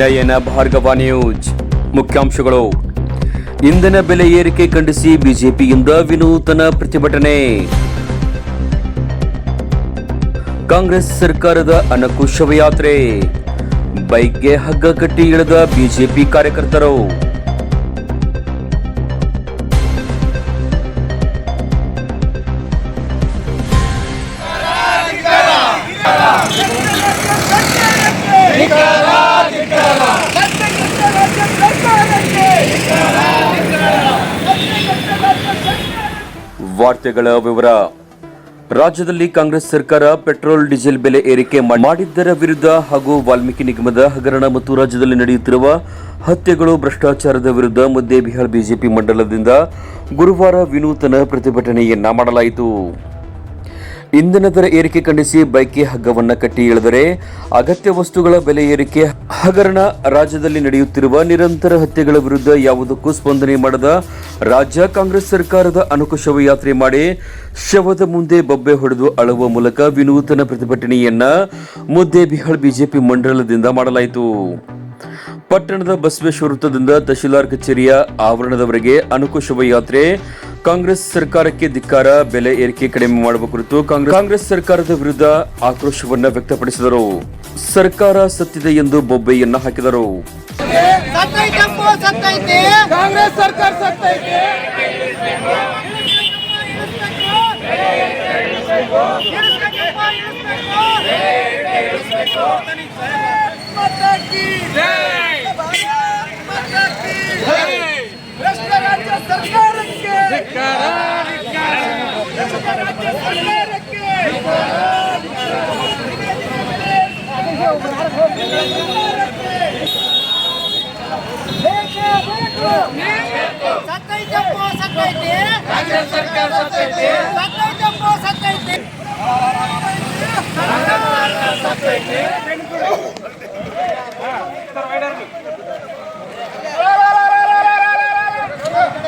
ನಯನ Bhargava news. ಮುಖ್ಯಾಂಶಗಳು. ಇಂಧನ ಬೆಲೆ ಏರಿಕೆ ಖಂಡಿಸಿ ಬಿಜೆಪಿಯಿಂದ ವಿನೂತನ ಪ್ರತಿಭಟನೆ. ಕಾಂಗ್ರೆಸ್ ಸರ್ಕಾರದ ಅನಕು ಶವಯಾತ್ರೆ. ಬೈಕ್ಗೆ ಹಗ್ಗ ಕಟ್ಟಿ ಇಳಿದ ಬಿಜೆಪಿ ಕಾರ್ಯಕರ್ತರು. ವಾರ್ತೆಗಳ ವಿವರ. ರಾಜ್ಯದಲ್ಲಿ ಕಾಂಗ್ರೆಸ್ ಸರ್ಕಾರ ಪೆಟ್ರೋಲ್, ಡೀಸೆಲ್ ಬೆಲೆ ಏರಿಕೆ ಮಾಡಿದ್ದರ ವಿರುದ್ಧ ಹಾಗೂ ವಾಲ್ಮೀಕಿ ನಿಗಮದ ಹಗರಣ ಮತ್ತು ರಾಜ್ಯದಲ್ಲಿ ನಡೆಯುತ್ತಿರುವ ಹತ್ಯೆಗಳು, ಭ್ರಷ್ಟಾಚಾರದ ವಿರುದ್ಧ ಮುದ್ದೇಬಿಹಾಳ್ ಬಿಜೆಪಿ ಮಂಡಲದಿಂದ ಗುರುವಾರ ವಿನೂತನ ಪ್ರತಿಭಟನೆಯನ್ನ ಮಾಡಲಾಯಿತು. ಇಂಧನ ದರ ಏರಿಕೆ ಖಂಡಿಸಿ ಬೈಕ್ಗೆ ಹಗ್ಗವನ್ನು ಕಟ್ಟಿ ಇಳಿದರೆ ಅಗತ್ಯ ವಸ್ತುಗಳ ಬೆಲೆ ಏರಿಕೆ ಹಗರಣ ರಾಜ್ಯದಲ್ಲಿ ನಡೆಯುತ್ತಿರುವ ನಿರಂತರ ಹತ್ಯೆಗಳ ವಿರುದ್ಧ ಯಾವುದಕ್ಕೂ ಸ್ಪಂದನೆ ಮಾಡದ ರಾಜ್ಯ ಕಾಂಗ್ರೆಸ್ ಸರ್ಕಾರದ ಅನುಕುಶವ ಯಾತ್ರೆ ಮಾಡಿ ಶವದ ಮುಂದೆ ಬೊಬ್ಬೆ ಹೊಡೆದು ಅಳುವ ಮೂಲಕ ವಿನೂತನ ಪ್ರತಿಭಟನೆಯನ್ನ ಮುದ್ದೇಬಿಹಾಳ್ ಬಿಜೆಪಿ ಮಂಡಲದಿಂದ ಮಾಡಲಾಯಿತು. ಪಟ್ಟಣದ ಬಸವೇಶ್ವರ ವೃತ್ತದಿಂದ ತಹಶೀಲ್ದಾರ್ ಕಚೇರಿಯ ಆವರಣದವರೆಗೆ ಅನುಕುಶವ ಶವಯಾತ್ರೆ ಕಾಂಗ್ರೆಸ್ ಸರ್ಕಾರಕ್ಕೆ ಧಿಕ್ಕಾರ ಬೆಲೆ ಏರಿಕೆ ಕಡಿಮೆ ಮಾಡುವ ಕುರಿತು ಕಾಂಗ್ರೆಸ್ ಕಾಂಗ್ರೆಸ್ ಸರ್ಕಾರದ ವಿರುದ್ಧ ಆಕ್ರೋಶವನ್ನ ವ್ಯಕ್ತಪಡಿಸಿದರು. ಸರ್ಕಾರ ಸತ್ತಿದೆ ಎಂದು ಬೊಬ್ಬೆಯನ್ನ ಹಾಕಿದರು. ಸರ್ಕಾರ ಸತ್ತೈತೆ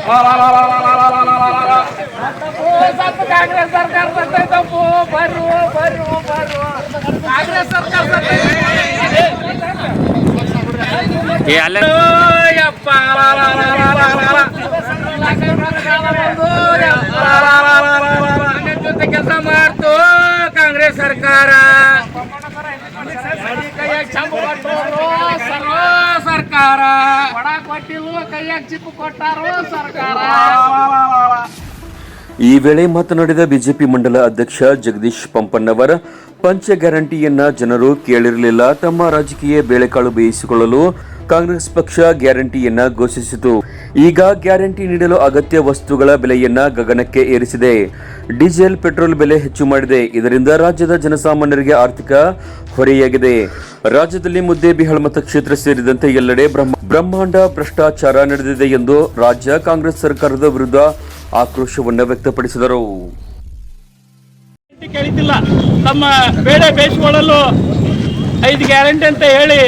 ಮತಕ್ಕೆ ಕಾಂಗ್ರೆಸ್ ಸರ್ಕಾರ ಕಾಂಗ್ರೆಸ್ ಸರ್ಕಾರ ಜೊತೆ ಕೆಲಸ ಮಾಡ್ತು ಕಾಂಗ್ರೆಸ್ ಸರ್ಕಾರ ಸರ್ವ ಸರ್ಕಾರ ಕೊಟ್ಟಿಲ್ವ ಕೈಯಾಗ ಚಿಪ್ಪು ಕೊಟ್ಟಾರು ಸರ್ಕಾರ. ಈ ವೇಳೆ ಮಾತನಾಡಿದ ಬಿಜೆಪಿ ಮಂಡಲ ಅಧ್ಯಕ್ಷ ಜಗದೀಶ್ ಪಂಪನ್ನವರ್, ಪಂಚ ಗ್ಯಾರಂಟಿಯನ್ನ ಜನರು ಕೇಳಿರಲಿಲ್ಲ. ತಮ್ಮ ರಾಜಕೀಯ ಬೇಳೆಕಾಳು ಬೇಯಿಸಿಕೊಳ್ಳಲು ಕಾಂಗ್ರೆಸ್ ಪಕ್ಷ ಗ್ಯಾರಂಟಿಯನ್ನ ಘೋಷಿಸಿತು. ಈಗ ಗ್ಯಾರಂಟಿ ನೀಡಲು ಅಗತ್ಯ ವಸ್ತುಗಳ ಬೆಲೆಯನ್ನ ಗಗನಕ್ಕೆ ಏರಿಸಿದೆ. ಡೀಸೆಲ್, ಪೆಟ್ರೋಲ್ ಬೆಲೆ ಹೆಚ್ಚು ಮಾಡಿದೆ. ಇದರಿಂದ ರಾಜ್ಯದ ಜನಸಾಮಾನ್ಯರಿಗೆ ಆರ್ಥಿಕ ಹೊರೆಯಾಗಿದೆ. ರಾಜ್ಯದಲ್ಲಿ ಮುದ್ದೇಬಿಹಾಳ್ ಮತಕ್ಷೇತ್ರ ಸೇರಿದಂತೆ ಎಲ್ಲೆಡೆ ಬ್ರಹ್ಮ, ಬ್ರಹ್ಮಾಂಡ ಭ್ರಷ್ಟಾಚಾರ ನಡೆದಿದೆ ಎಂದು ರಾಜ್ಯ ಕಾಂಗ್ರೆಸ್ ಸರ್ಕಾರದ ವಿರುದ್ಧ ಆಕ್ರೋಶವನ್ನು ವ್ಯಕ್ತಪಡಿಸಿದರು. ಕೇಳಿದ್ದಿಲ್ಲ. ತಮ್ಮ ಬೇಡ ಬೇಯಿಸಿಕೊಳ್ಳಲು ಐದು ಗ್ಯಾರಂಟಿ ಅಂತ ಹೇಳಿ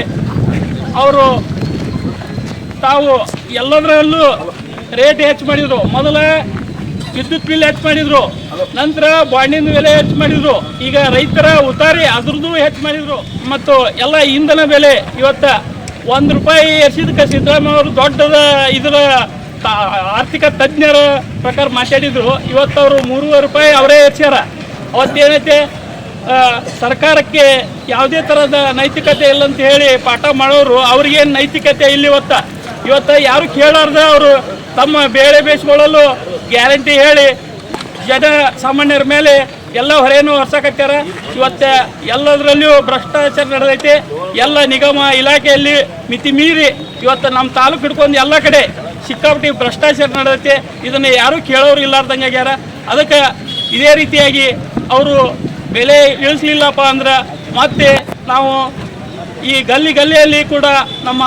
ಅವರು ತಾವು ಎಲ್ಲದರಲ್ಲೂ ರೇಟ್ ಹೆಚ್ಚು ಮಾಡಿದ್ರು. ಮೊದಲ ವಿದ್ಯುತ್ ಬಿಲ್ ಹೆಚ್ಚು ಮಾಡಿದ್ರು. ನಂತರ ಬಾಂಡಿನ ಬೆಲೆ ಹೆಚ್ಚು ಮಾಡಿದ್ರು. ಈಗ ರೈತರ ಉತಾರಿ ಅದ್ರದ್ದು ಹೆಚ್ಚು ಮಾಡಿದ್ರು. ಮತ್ತು ಎಲ್ಲ ಇಂಧನ ಬೆಲೆ ಇವತ್ತು ಒಂದು ರೂಪಾಯಿ ಎಸಿದಕ್ಕೆ ಸಿದ್ದರಾಮಯ್ಯ ಅವರು ದೊಡ್ಡದ ಇದರ ಆರ್ಥಿಕ ತಜ್ಞರ ಪ್ರಕಾರ ಮಾತಾಡಿದ್ರು. ಇವತ್ತು ಅವರು ಮೂರುವರೆ ರೂಪಾಯಿ ಅವರೇ ಹೆಚ್ಚಾರ ಅವತ್ತೇನೈತೆ ಸರ್ಕಾರಕ್ಕೆ ಯಾವುದೇ ಥರದ ನೈತಿಕತೆ ಇಲ್ಲ ಅಂತ ಹೇಳಿ ಪಾಠ ಮಾಡೋರು, ಅವ್ರಿಗೇನು ನೈತಿಕತೆ ಇಲ್ಲಿ ಇವತ್ತ ಇವತ್ತು ಯಾರು ಕೇಳಾರ್ದ ಅವರು ತಮ್ಮ ಬೇಳೆ ಬೇಯಿಸ್ಕೊಳ್ಳಲು ಗ್ಯಾರಂಟಿ ಹೇಳಿ ಜನ ಸಾಮಾನ್ಯರ ಮೇಲೆ ಎಲ್ಲ ಹೊರೆಯನ್ನು ಹೊರ್ಸಕತ್ಯಾರ ಇವತ್ತು ಎಲ್ಲದರಲ್ಲಿಯೂ ಭ್ರಷ್ಟಾಚಾರ ನಡೆದೈತೆ. ಎಲ್ಲ ನಿಗಮ ಇಲಾಖೆಯಲ್ಲಿ ಮಿತಿ ಮೀರಿ ಇವತ್ತು ನಮ್ಮ ತಾಲೂಕು ಹಿಡ್ಕೊಂಡು ಎಲ್ಲ ಕಡೆ ಸಿಕ್ಕಾಪಟ್ಟಿ ಭ್ರಷ್ಟಾಚಾರ ನಡೆದೈತೆ, ಇದನ್ನು ಯಾರೂ ಕೇಳೋರು ಇಲ್ಲಾರ್ದಂಗೆ ಆಗ್ಯಾರ. ಅದಕ್ಕೆ ಇದೇ ರೀತಿಯಾಗಿ ಅವರು ಬೆಲೆ ಇಳಿಸ್ಲಿಲ್ಲಪ್ಪ ಅಂದ್ರೆ ಮತ್ತೆ ನಾವು ಈ ಗಲ್ಲಿ ಗಲ್ಲಿಯಲ್ಲಿ ಕೂಡ ನಮ್ಮ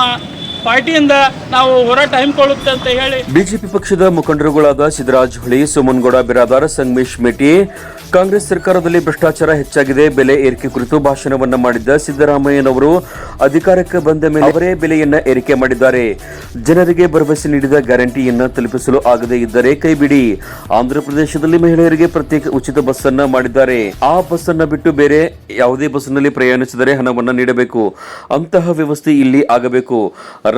ಪಾರ್ಟಿಯಿಂದ ನಾವು ಹೋರಾಟ ಹಮ್ಮಿಕೊಳ್ಳುತ್ತೆ ಅಂತ ಹೇಳಿ. ಬಿಜೆಪಿ ಪಕ್ಷದ ಮುಖಂಡರುಗಳಾದ ಸಿದ್ದರಾಜ್ ಹುಳಿ ಸುಮನ್ಗೌಡ ಬಿರಾದಾರ್, ಸಂಗಮೇಶ್ ಮೇಟಿ ಕಾಂಗ್ರೆಸ್ ಸರ್ಕಾರದಲ್ಲಿ ಭ್ರಷ್ಟಾಚಾರ ಹೆಚ್ಚಾಗಿದೆ, ಬೆಲೆ ಏರಿಕೆ ಕುರಿತು ಭಾಷಣವನ್ನ ಮಾಡಿದ್ದ ಸಿದ್ದರಾಮಯ್ಯನವರು ಅಧಿಕಾರಕ್ಕೆ ಬಂದ ಮೇಲೆ ಅವರೇ ಬೆಲೆಯನ್ನ ಏರಿಕೆ ಮಾಡಿದ್ದಾರೆ. ಜನರಿಗೆ ಭರವಸೆ ನೀಡಿದ ಗ್ಯಾರಂಟಿಯನ್ನ ತಲುಪಿಸಲು ಆಗದೇ ಇದ್ದರೆ ಕೈಬಿಡಿ ಆಂಧ್ರಪ್ರದೇಶದಲ್ಲಿ ಮಹಿಳೆಯರಿಗೆ ಪ್ರತ್ಯೇಕ ಉಚಿತ ಬಸ್ ಅನ್ನ ಮಾಡಿದ್ದಾರೆ. ಆ ಬಸ್ ಅನ್ನ ಬಿಟ್ಟು ಬೇರೆ ಯಾವುದೇ ಬಸ್ನಲ್ಲಿ ಪ್ರಯಾಣಿಸಿದರೆ ಹಣವನ್ನ ನೀಡಬೇಕು. ಅಂತಹ ವ್ಯವಸ್ಥೆ ಇಲ್ಲಿ ಆಗಬೇಕು.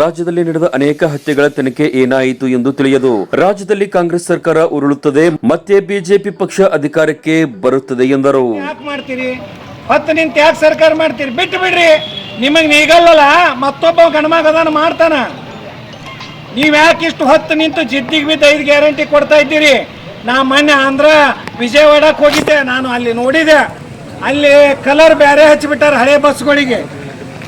ರಾಜ್ಯದಲ್ಲಿ ನಡೆದ ಅನೇಕ ಹತ್ಯೆಗಳ ತನಿಖೆ ಏನಾಯಿತು ಎಂದು ತಿಳಿಯದು. ರಾಜ್ಯದಲ್ಲಿ ಕಾಂಗ್ರೆಸ್ ಸರ್ಕಾರ ಉರುಳುತ್ತದೆ. ಮತ್ತೆ ಬಿಜೆಪಿ ಪಕ್ಷ ಅಧಿಕಾರಕ್ಕೆ ಬರುತ್ತದೆ ಎಂದರು. ಯಾಕೆ ಮಾಡ್ತೀರಿ? ಹೊತ್ತು ನಿಂತು ಯಾಕೆ ಸರ್ಕಾರ ಮಾಡ್ತೀರಿ? ಬಿಟ್ಟು ಬಿಡ್ರಿ. ನಿಮಗೆ ನೀಗಲ್ಲಲ್ಲ, ಮತ್ತೊಬ್ಬ ಗಣಮಗ ಅದನ್ನ ಮಾಡ್ತಾನ. ನೀವು ಯಾಕೆ ಇಷ್ಟು ಹೊತ್ತು ನಿಂತು ಜಿದ್ದಿಗೆ ಬಿದ್ದ ಐದು ಗ್ಯಾರಂಟಿ ಕೊಡ್ತಾ ಇದ್ದೀರಿ? ನಾ ಮೊನ್ನೆ ಆಂಧ್ರ ವಿಜಯವಾಡಕ್ಕೆ ಹೋಗಿದ್ದೆ. ನಾನು ಅಲ್ಲಿ ನೋಡಿದೆ. ಅಲ್ಲಿ ಕಲರ್ ಬೇರೆ ಹಚ್ಚಿಬಿಟ್ಟಾರ ಹಳೆ ಬಸ್ಗಳಿಗೆ.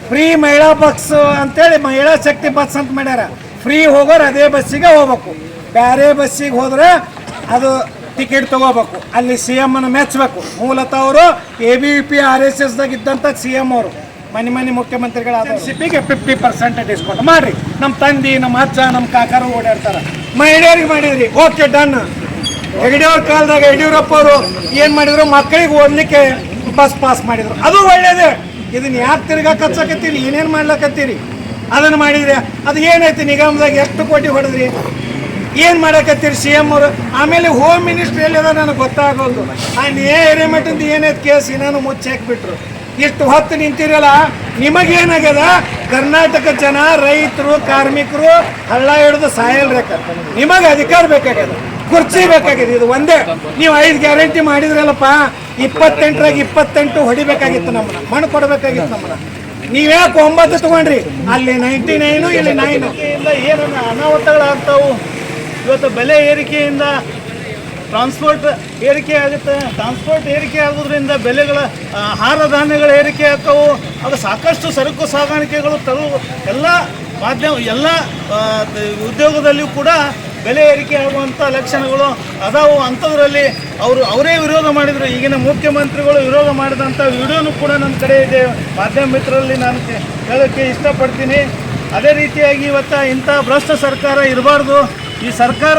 ಫ್ರೀ ಮಹಿಳಾ ಬಸ್ ಅಂತೇಳಿ ಮಹಿಳಾ ಶಕ್ತಿ ಬಸ್ ಅಂತ ಮಾಡ್ಯಾರ. ಫ್ರೀ ಹೋಗೋರು ಅದೇ ಬಸ್ಸಿಗೆ ಹೋಗ್ಬೇಕು. ಬೇರೆ ಬಸ್ಸಿಗೆ ಹೋದ್ರೆ ಅದು ಟಿಕೆಟ್ ತಗೋಬೇಕು. ಅಲ್ಲಿ ಸಿ ಎಂ ಅನ್ನು ಮೆಚ್ಚಬೇಕು ಮೂಲತಃ ಅವರು A B P R S ಎಸ್ದಾಗ ಇದ್ದಂಥ ಸಿ ಎಂ ಅವರು. ಮನೆ ಮನೆ ಮುಖ್ಯಮಂತ್ರಿಗಳಾದ ಸಿಪಿಗೆ ಫಿಫ್ಟಿ ಪರ್ಸೆಂಟ್ ಡಿಸ್ಕೌಂಟ್ ಮಾಡ್ರಿ. ನಮ್ಮ ತಂದೆ ನಮ್ಮ ಅಜ್ಜ ನಮ್ಮ ಕಾಕರು ಓಡಾಡ್ತಾರೆ. ಮಹಿಳೆಯರಿಗೆ ಮಾಡಿದ್ರಿ. ಓಕೆ ಡನ್ ಹೆಗಡೆಯವ್ರ ಕಾಲದಾಗ ಯಡಿಯೂರಪ್ಪ ಅವರು ಏನು ಮಾಡಿದ್ರು? ಮಕ್ಕಳಿಗೆ ಓದಲಿಕ್ಕೆ ಬಸ್ ಪಾಸ್ ಮಾಡಿದ್ರು. ಅದು ಒಳ್ಳೇದೇ. ಇದನ್ನ ಯಾಕೆ ತಿರ್ಗಾ ಕಚ್ಚಕತ್ತೀರಿ? ಏನೇನು ಮಾಡ್ಲಕತ್ತೀರಿ? ಅದನ್ನು ಮಾಡಿದ್ರಿ ಅದು ಏನೈತಿ ನಿಗಮದಾಗ ಎಷ್ಟು ಕೋಟಿ ಹೊಡೆದ್ರಿ? ಏನು ಮಾಡಕತ್ತೀರಿ ಸಿ ಎಂ ಅವರು? ಆಮೇಲೆ ಹೋಮ್ ಮಿನಿಸ್ಟ್ರಿ ಎಲ್ಲಿದ ನನಗೆ ಗೊತ್ತಾಗೋದು ಆ ನೇ ಹಿರೇಮಠಂದು ಏನೈತೆ ಕೇಸ್ ಇನ್ನೂ ಮುಚ್ಚಿ ಹಾಕ್ಬಿಟ್ರು. ಇಷ್ಟು ಹೊತ್ತು ನಿಂತಿರಲ್ಲ, ನಿಮಗೇನಾಗ್ಯದ? ಕರ್ನಾಟಕ ಜನ, ರೈತರು, ಕಾರ್ಮಿಕರು ಹಳ್ಳ ಹಿಡಿದು ಸಾಯಲ್ರೇಕ ನಿಮಗೆ ಅಧಿಕಾರ ಬೇಕಾಗ್ಯದ. ಕುರ್ಚಿ ಬೇಕಾಗಿದೆ ಇದು ಒಂದೇ. ನೀವು ಐದು ಗ್ಯಾರಂಟಿ ಮಾಡಿದ್ರಲ್ಲಪ್ಪ, ಇಪ್ಪತ್ತೆಂಟರಾಗ ಇಪ್ಪತ್ತೆಂಟು ಹೊಡಿಬೇಕಾಗಿತ್ತು ನಮ್ಮ ಮಣ್ಣು ಕೊಡಬೇಕಾಗಿತ್ತು ನಮ್ಮನ್ನ. ನೀವ್ಯಾಕೆ ಒಂಬತ್ತು ತಗೊಂಡ್ರಿ? ಅಲ್ಲಿ ನೈಂಟಿ ನೈನು ಇಲ್ಲಿ ನೈನು ಅನಾಹುತಗಳಾಗ್ತಾವು? ಇವತ್ತು ಬೆಲೆ ಏರಿಕೆಯಿಂದ ಟ್ರಾನ್ಸ್ಪೋರ್ಟ್ ಏರಿಕೆ ಆಗುತ್ತೆ. ಟ್ರಾನ್ಸ್ಪೋರ್ಟ್ ಏರಿಕೆ ಆಗೋದ್ರಿಂದ ಬೆಲೆಗಳ ಆಹಾರ ಧಾನ್ಯಗಳ ಏರಿಕೆ ಆಗ್ತಾವು. ಅದು ಸಾಕಷ್ಟು ಸರಕು ಸಾಗಾಣಿಕೆಗಳು ತರು, ಎಲ್ಲ ಮಾಧ್ಯಮ, ಎಲ್ಲ ಉದ್ಯೋಗದಲ್ಲಿಯೂ ಕೂಡ ಬೆಲೆ ಏರಿಕೆ ಆಗುವಂಥ ಲಕ್ಷಣಗಳು ಅದಾವು. ಅಂಥದ್ರಲ್ಲಿ ಅವರು, ಅವರೇ ವಿರೋಧ ಮಾಡಿದರು. ಈಗಿನ ಮುಖ್ಯಮಂತ್ರಿಗಳು ವಿರೋಧ ಮಾಡಿದಂಥ ವಿಡಿಯೋನು ಕೂಡ ನನ್ನ ಕಡೆ ಇದೆ. ಮಾಧ್ಯಮ ಮಿತ್ರರಲ್ಲಿ ನಾನು ಹೇಳೋಕ್ಕೆ ಇಷ್ಟಪಡ್ತೀನಿ. ಅದೇ ರೀತಿಯಾಗಿ ಇವತ್ತು ಇಂಥ ಭ್ರಷ್ಟ ಸರ್ಕಾರ ಇರಬಾರ್ದು. ಈ ಸರ್ಕಾರ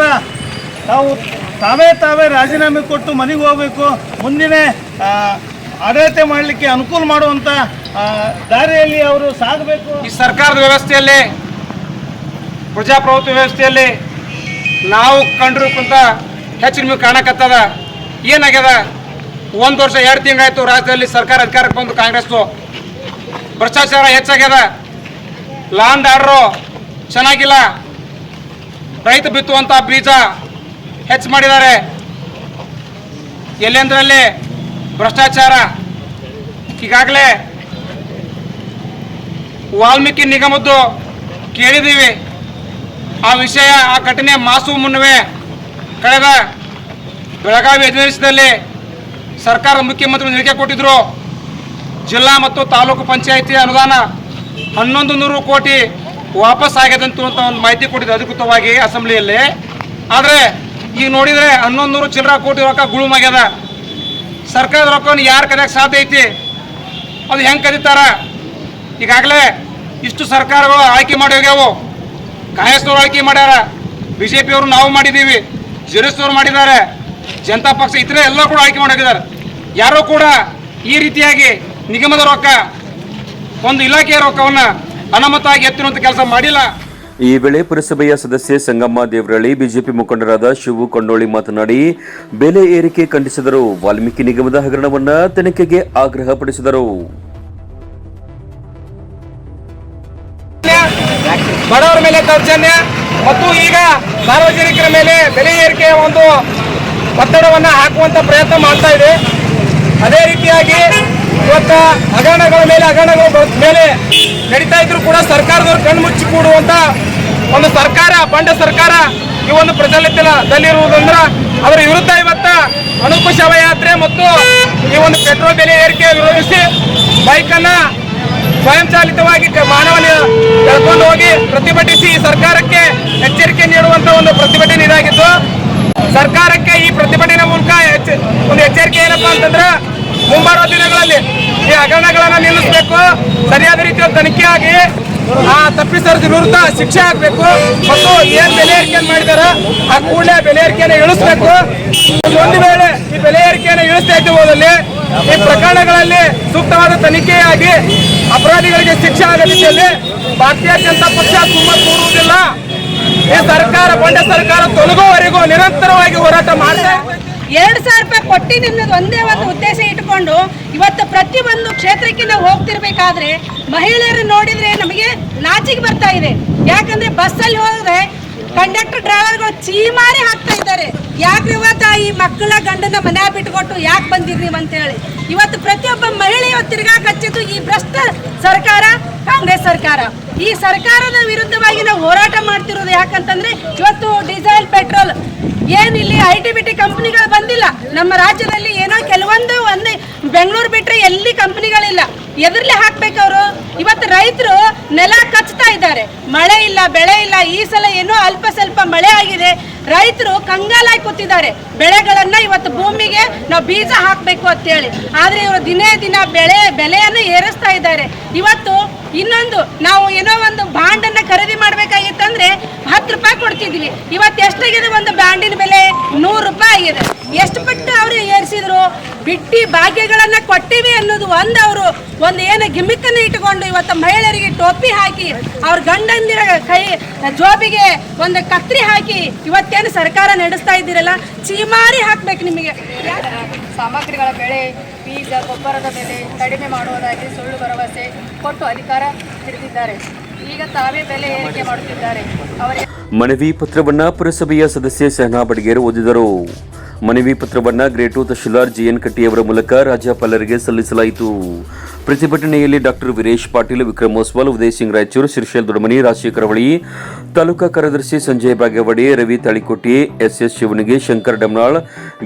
ತಾವು ತಾವೇ ತಾವೇ ರಾಜೀನಾಮೆ ಕೊಟ್ಟು ಮನೆಗೆ ಹೋಗಬೇಕು, ಮುಂದಿನ ಆಡಳಿತ ಮಾಡಲಿಕ್ಕೆ ಅನುಕೂಲ ಮಾಡುವಂಥ ದಾರಿಯಲ್ಲಿ ಅವರು ಸಾಗಬೇಕು. ಈ ಸರ್ಕಾರದ ವ್ಯವಸ್ಥೆಯಲ್ಲಿ, ಪ್ರಜಾಪ್ರಭುತ್ವ ವ್ಯವಸ್ಥೆಯಲ್ಲಿ ನಾವು ಕಂಡಿರೋಕ್ಕಿಂತ ಕುಂತ ಹೆಚ್ಚು ನಿಮಗೆ ಕಾಣಕತ್ತದ ಏನಾಗ್ಯದ? ಒಂದು ವರ್ಷ, ಎರಡು ತಿಂಗಳಾಯಿತು ರಾಜ್ಯದಲ್ಲಿ ಸರ್ಕಾರ ಅಧಿಕಾರಕ್ಕೆ ಬಂದು ಕಾಂಗ್ರೆಸ್ಸು. ಭ್ರಷ್ಟಾಚಾರ ಹೆಚ್ಚಾಗ್ಯದ. ಲಾಂಡ್ ಆರ್ಡ್ರು ಚೆನ್ನಾಗಿಲ್ಲ. ರೈತ ಬಿತ್ತುವಂಥ ಬೀಜ ಹೆಚ್ಚು ಮಾಡಿದ್ದಾರೆ. ಎಲ್ಲೆಂದ್ರಲ್ಲಿ ಭ್ರಷ್ಟಾಚಾರ? ಈಗಾಗಲೇ ವಾಲ್ಮೀಕಿ ನಿಗಮದ್ದು ಕೇಳಿದ್ದೀವಿ. ಆ ವಿಷಯ, ಆ ಘಟನೆ ಮಾಸು ಮುನ್ನವೇ ಕಳೆದ ಬೆಳಗಾವಿ ಅಧಿವೇಶನದಲ್ಲಿ ಸರ್ಕಾರ ಮುಖ್ಯಮಂತ್ರಿ ಹೇಳಿಕೆ ಕೊಟ್ಟಿದ್ರು. ಜಿಲ್ಲಾ ಮತ್ತು ತಾಲೂಕು ಪಂಚಾಯಿತಿ ಅನುದಾನ ಹನ್ನೊಂದು ನೂರು ಕೋಟಿ ವಾಪಸ್ ಆಗಿದೆ ಅಂತ ಒಂದು ಮಾಹಿತಿ ಕೊಟ್ಟಿದ್ದು ಅಧಿಕೃತವಾಗಿ ಅಸೆಂಬ್ಲಿಯಲ್ಲಿ. ಆದರೆ ಈಗ ನೋಡಿದರೆ ಹನ್ನೊಂದು ನೂರು ಚಿಲ್ಲರ ಕೋಟಿ ರೊಕ್ಕ ಗುಳುಮಾಗ್ಯದ. ಸರ್ಕಾರದ ರೊಕ್ಕವನ್ನು ಯಾರು ಕದಿಯಕ್ಕೆ ಸಾಧ್ಯ ಐತಿ? ಅದು ಹೆಂಗೆ ಕದೀತಾರ? ಈಗಾಗಲೇ ಇಷ್ಟು ಸರ್ಕಾರಗಳು ಆಯ್ಕೆ ಮಾಡಿ ಹೋಗ್ಯಾವು ಕಾಂಗ್ರೆಸ್ನವ್ರು ಆಯ್ಕೆ ಮಾಡ್ಯಾರ. ಬಿ ಜೆ ಪಿಯವರು ನಾವು ಮಾಡಿದ್ದೀವಿ ಜೆಡಿಎಸ್ನವ್ರು ಮಾಡಿದ್ದಾರೆ. ಜನತಾ ಪಕ್ಷ ಇತರೆ ಎಲ್ಲ ಕೂಡ ಆಯ್ಕೆ ಮಾಡಿ ಹೋಗಿದ್ದಾರೆ ಯಾರೂ ಕೂಡ ಈ ರೀತಿಯಾಗಿ ನಿಗಮದ ರೊಕ್ಕ, ಒಂದು ಇಲಾಖೆಯ ರೊಕ್ಕವನ್ನು ಅನುಮತವಾಗಿ ಎತ್ತಿರುವಂತ ಕೆಲಸ ಮಾಡಿಲ್ಲ. ಈ ವೇಳೆ ಪುರಸಭೆಯ ಸದಸ್ಯೆ ಸಂಗಮ್ಮ ದೇವರಳ್ಳಿ ಬಿಜೆಪಿ ಮುಖಂಡರಾದ ಶಿವು ಕೊಂಡೋಳಿ ಮಾತನಾಡಿ ಬೆಲೆ ಏರಿಕೆ ಖಂಡಿಸಿದರು. ವಾಲ್ಮೀಕಿ ನಿಗಮದ ಹಗರಣವನ್ನ ತನಿಖೆಗೆ ಆಗ್ರಹಪಡಿಸಿದರು. ಬಡವರ ಮೇಲೆ ದೌರ್ಜನ್ಯ ಮತ್ತು ಈಗ ಸಾರ್ವಜನಿಕರ ಮೇಲೆ ಬೆಲೆ ಏರಿಕೆಯ ಒಂದು ಒತ್ತಡವನ್ನು ಹಾಕುವಂತ ಪ್ರಯತ್ನ ಮಾಡ್ತಾ ಇದೆ. ಅದೇ ರೀತಿಯಾಗಿ ಇವತ್ತ ಹಗರಣಗಳ ಮೇಲೆ ಹಗರಣಗಳ ಮೇಲೆ ನಡೀತಾ ಇದ್ರು ಕೂಡ ಸರ್ಕಾರದವರು ಕಣ್ಣು ಮುಚ್ಚಿ ಕೂಡುವಂತ ಒಂದು ಸರ್ಕಾರ, ಬಂಡ ಸರ್ಕಾರ ಈ ಒಂದು ಪ್ರಚಲಿತದಲ್ಲಿರುವುದಂದ್ರ ಅದರ ವಿರುದ್ಧ ಇವತ್ತ ಅನುಕು ಶವಯಾತ್ರೆ ಮತ್ತು ಈ ಒಂದು ಪೆಟ್ರೋಲ್ ಬೆಲೆ ಏರಿಕೆ ವಿರೋಧಿಸಿ ಬೈಕನ್ನ ಸ್ವಯಂಚಾಲಿತವಾಗಿ ಚಾಲಿತವಾಗಿ ಮಾನವನ ಕರ್ಕೊಂಡು ಹೋಗಿ ಪ್ರತಿಭಟಿಸಿ ಸರ್ಕಾರಕ್ಕೆ ಎಚ್ಚರಿಕೆ ನೀಡುವಂತ ಒಂದು ಪ್ರತಿಭಟನೆ ಇದಾಗಿತ್ತು. ಸರ್ಕಾರಕ್ಕೆ ಈ ಪ್ರತಿಭಟನೆ ಮೂಲಕ ಒಂದು ಎಚ್ಚರಿಕೆ ಏನಪ್ಪಾ ಅಂತಂದ್ರೆ ಮುಂಬರುವ ದಿನಗಳಲ್ಲಿ ಈ ಹಗರಣಗಳನ್ನ ನಿಲ್ಲಿಸಬೇಕು. ಸರಿಯಾದ ರೀತಿಯ ತನಿಖೆ ಆಗಿ ಆ ತಪ್ಪಿಸರ ವಿರುದ್ಧ ಶಿಕ್ಷೆ ಆಗ್ಬೇಕು ಮತ್ತು ಏನ್ ಬೆಲೆ ಏರಿಕೆ ಮಾಡಿದಾರ ಆ ಕೂಡಲೇ ಬೆಲೆ ಏರಿಕೆಯನ್ನು ಇಳಿಸ್ಬೇಕು. ಒಂದು ವೇಳೆ ಈ ಬೆಲೆ ಏರಿಕೆಯನ್ನು ಇಳಿಸ್ತಾ ಇದ್ದು ಈ ಪ್ರಕರಣಗಳಲ್ಲಿ ಸೂಕ್ತವಾದ ತನಿಖೆಯಾಗಿ ಅಪರಾಧಿಗಳಿಗೆ ಶಿಕ್ಷೆ ಆದ ರೀತಿಯಲ್ಲಿ ಭಾರತೀಯ ಜನತಾ ಪಕ್ಷ ತುಂಬಾ ಕೂರುವುದಿಲ್ಲ ಈ ಸರ್ಕಾರ, ಬಂಡ ಸರ್ಕಾರ ತೊಲಗುವವರೆಗೂ ನಿರಂತರವಾಗಿ ಹೋರಾಟ ಮಾಡ್ತಾ. ಎರಡು ಸಾವಿರ ರೂಪಾಯಿ ಕೊಟ್ಟಿನಿ ಅನ್ನೋದು ಒಂದೇ ಒಂದು ಉದ್ದೇಶ ಇಟ್ಕೊಂಡು ಇವತ್ತು ಪ್ರತಿ ಒಂದು ಕ್ಷೇತ್ರಕ್ಕೆ ನಾವು ಹೋಗ್ತಿರ್ಬೇಕಾದ್ರೆ ಮಹಿಳೆಯರು ನೋಡಿದ್ರೆ ನಮಗೆ ನಾಚಿಕೆ ಬರ್ತಾ ಇದೆ. ಯಾಕಂದ್ರೆ ಬಸ್ಸಲ್ಲಿ ಹೋದ್ರೆ ಕಂಡಕ್ಟರ್ ಡ್ರೈವರ್ಗಳು ಚೀಮಾರಿ ಹಾಕ್ತಾ ಇದ್ದಾರೆ. ಯಾಕೆ ಇವತ್ತು ಈ ಮಕ್ಕಳ ಗಂಡನ ಮನೆ ಬಿಟ್ಟುಕೊಟ್ಟು ಯಾಕೆ ನೀವು ಅಂತೇಳಿ. ಇವತ್ತು ಪ್ರತಿಯೊಬ್ಬ ಮಹಿಳೆಯ ತಿರ್ಗಾಕ್ ಹಚ್ಚಿದ್ದು ಈ ಭ್ರಷ್ಟ ಸರ್ಕಾರ, ಕಾಂಗ್ರೆಸ್ ಸರ್ಕಾರ. ಈ ಸರ್ಕಾರದ ವಿರುದ್ಧವಾಗಿ ನಾವು ಹೋರಾಟ ಮಾಡ್ತಿರೋದು ಯಾಕಂತಂದ್ರೆ ಇವತ್ತು diesel petrol I T B T ಕಂಪನಿಗಳು ಬಂದಿಲ್ಲ. ನಮ್ಮ ರಾಜ್ಯದಲ್ಲಿ ಏನೋ ಕೆಲವೊಂದು ಒಂದು ಬೆಂಗಳೂರು ಬಿಟ್ರೆ ಎಲ್ಲಿ ಕಂಪ್ನಿಗಳಿಲ್ಲ. ಎದುರ್ಲೆ ಹಾಕ್ಬೇಕು ಅವರು? ಇವತ್ತು ರೈತರು ನೆಲ ಕಚ್ತಾ ಇದ್ದಾರೆ. ಮಳೆ ಇಲ್ಲ, ಬೆಳೆ ಇಲ್ಲ, ಈ ಸಲ ಏನೋ ಅಲ್ಪ ಸ್ವಲ್ಪ ಮಳೆ ಆಗಿದೆ. ರೈತರು ಕಂಗಾಲಾಗಿ ಕೂತಿದ್ದಾರೆ. ಬೆಳೆಗಳನ್ನ ಇವತ್ತು ಭೂಮಿಗೆ ನಾವು ಬೀಜ ಹಾಕಬೇಕು ಅಂತೇಳಿ ಆದ್ರೆ ಇವರು ದಿನೇ ದಿನ ಬೆಳೆ, ಬೆಲೆಯನ್ನು ಏರಿಸ್ತಾ ಇದ್ದಾರೆ. ಇವತ್ತು ಇನ್ನೊಂದು ನಾವು ಏನೋ ಒಂದು ಬಾಂಡನ್ನ ಖರೀದಿ ಮಾಡ್ಬೇಕಾಗಿತ್ತಂದ್ರೆ ಹತ್ತು ರೂಪಾಯಿ ಕೊಡ್ತಿದ್ವಿ. ಇವತ್ತು ಎಷ್ಟಾಗಿದೆ ಒಂದು ಅವರು ಏರಿಸಿದ್ರು ಬಿಟ್ಟಿ ಭಾಗ್ಯಗಳನ್ನ ಕೊಟ್ಟಿವಿ ಅನ್ನೋದು ಒಂದು ಅವರು ಒಂದು ಏನು ಗಿಮಿಕ್ಕನ್ನು ಇಟ್ಟುಕೊಂಡು ಇವತ್ತು ಮಹಿಳೆಯರಿಗೆ ಟೋಪಿ ಹಾಕಿ ಅವ್ರ ಗಂಡಂದಿರ ಕೈ ಜೋಬಿಗೆ ಒಂದು ಕತ್ರಿ ಹಾಕಿ ಇವತ್ತೇನು ಸರ್ಕಾರ ನಡೆಸ್ತಾ ಇದ್ದೀರಲ್ಲ ಚೀಮಾರಿ ಹಾಕ್ಬೇಕು ನಿಮಗೆ. ಸಾಮಗ್ರಿಗಳ ಬೆಳೆ ಬೀಜ ಗೊಬ್ಬರದ ಬೆಲೆ ಕಡಿಮೆ ಮಾಡುವುದಾಗಿ ಸುಳ್ಳು ಭರವಸೆ ಕೊಟ್ಟು ಅಧಿಕಾರ ಹಿಡಿದಿದ್ದಾರೆ. ಈಗ ತಾವೇ ಬೆಲೆ ಏರಿಕೆ ಮಾಡುತ್ತಿದ್ದಾರೆ. ಅವರಿಗೆ ಮನವಿ ಪತ್ರವನ್ನ ಪುರಸಭೆಯ ಸದಸ್ಯ ಸಹನಾ ಬಡಿಗೇರು ಓದಿದರು. ಮನವಿ ಪತ್ರವನ್ನ ಗ್ರೇಟು ತಹಶೀಲ್ದಾರ್ ಜಿಎನ್ ಕಟ್ಟಿಯವರ ಮೂಲಕ ರಾಜ್ಯಪಾಲರಿಗೆ ಸಲ್ಲಿಸಲಾಯಿತು. ಪ್ರತಿಭಟನೆಯಲ್ಲಿ ಡಾಕ್ಟರ್ ವೀರೇಶ್ ಪಾಟೀಲ್ ವಿಕ್ರಮ್ ಓಸ್ವಾಲ್ ಉದಯ್ ಸಿಂಗ್ ರಾಯಚೂರು ಶಿರ್ಷೇಲ್ ದೊಡಮನಿ ರಾಜಶೇಖರ ಹೊಳಿ ತಾಲೂಕಾ ಕಾರ್ಯದರ್ಶಿ ಸಂಜಯ್ ಬಾಗೇವಾಡಿ, ರವಿ ತಾಳಿಕೋಟಿ ಎಸ್ ಎಸ್ ಶಿವನಿಗೆ Shankar ಡಮ್ನಾಳ್,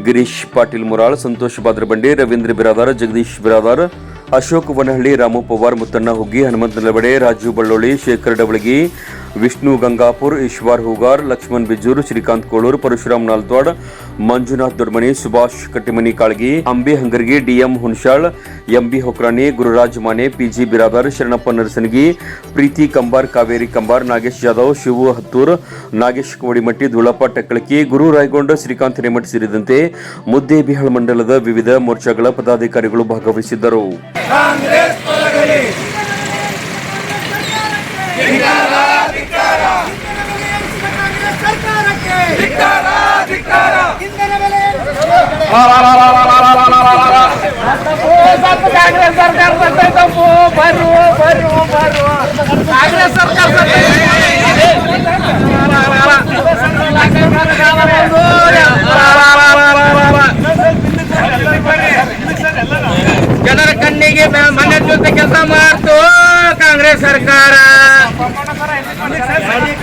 Girish Patil ಮುರಾಳ್, Santosh ಬಾದ್ರಬಂಡೆ, Ravindra Biradar, Jagadish Biradar, Ashok Vanahalli, Ramu Pawar, Muttanna Huggi, Hanumanta Nalawade, Raju Ballolli, Shekhar Davalagi Vishnu, Gangapur, Eshwar, Hoogar, Laxman, Bijur, Srikanth, Kolur, Parashuram Nalatwad Manjunath Dodmani Subhash, Kattimani, Kalagi, Ambi, Hangargi, DM Hunashal MB, Hokrani, Gururaj Mane PG, Biradar, Sharanappa Narasangi, Preeti Kambar, Kaveri Kambar, Nagesh Jadhav, Shivu Hattur, Nagesh Kodimatti, Dhoolappa Takkalaki Guru Rayagonda, Shrikant Hiremath ಸೇರಿದಂತೆ ಮುದ್ದೇಬಿಹಾಳ್ ಮಂಡಲದ ವಿವಿಧ ಮೋರ್ಚಾಗಳ ಪದಾಧಿಕಾರಿಗಳು ಭಾಗವಹಿಸಿದ್ದರು ಸರ್ಕಾರಕ್ಕೆ ಇಂಧನ ಬೆಲೆ ಕಾಂಗ್ರೆಸ್ ಸರ್ಕಾರ ಸತ್ತೈತಪ್ಪು ಬರ್ರು ಬರ್ರು ಬರ್ರು ಕಾಂಗ್ರೆಸ್ ಸರ್ಕಾರ ಜನರ ಕಣ್ಣಿಗೆ ಮನೆ ಜೊತೆ ಕೆಲಸ ಮಾಡ್ತು ಕಾಂಗ್ರೆಸ್ ಸರ್ಕಾರ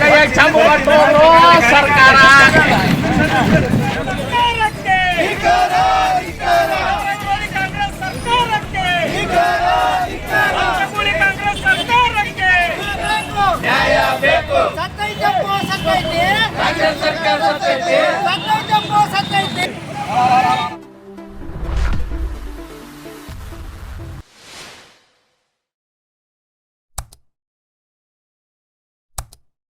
ಕೈಯಾಗ ಚಂಬು ಕೊಟ್ಟು ಸರ್ಕಾರ ಸತ್ತೈತಪ್ಪೋ ಸತ್ತೈತಿ.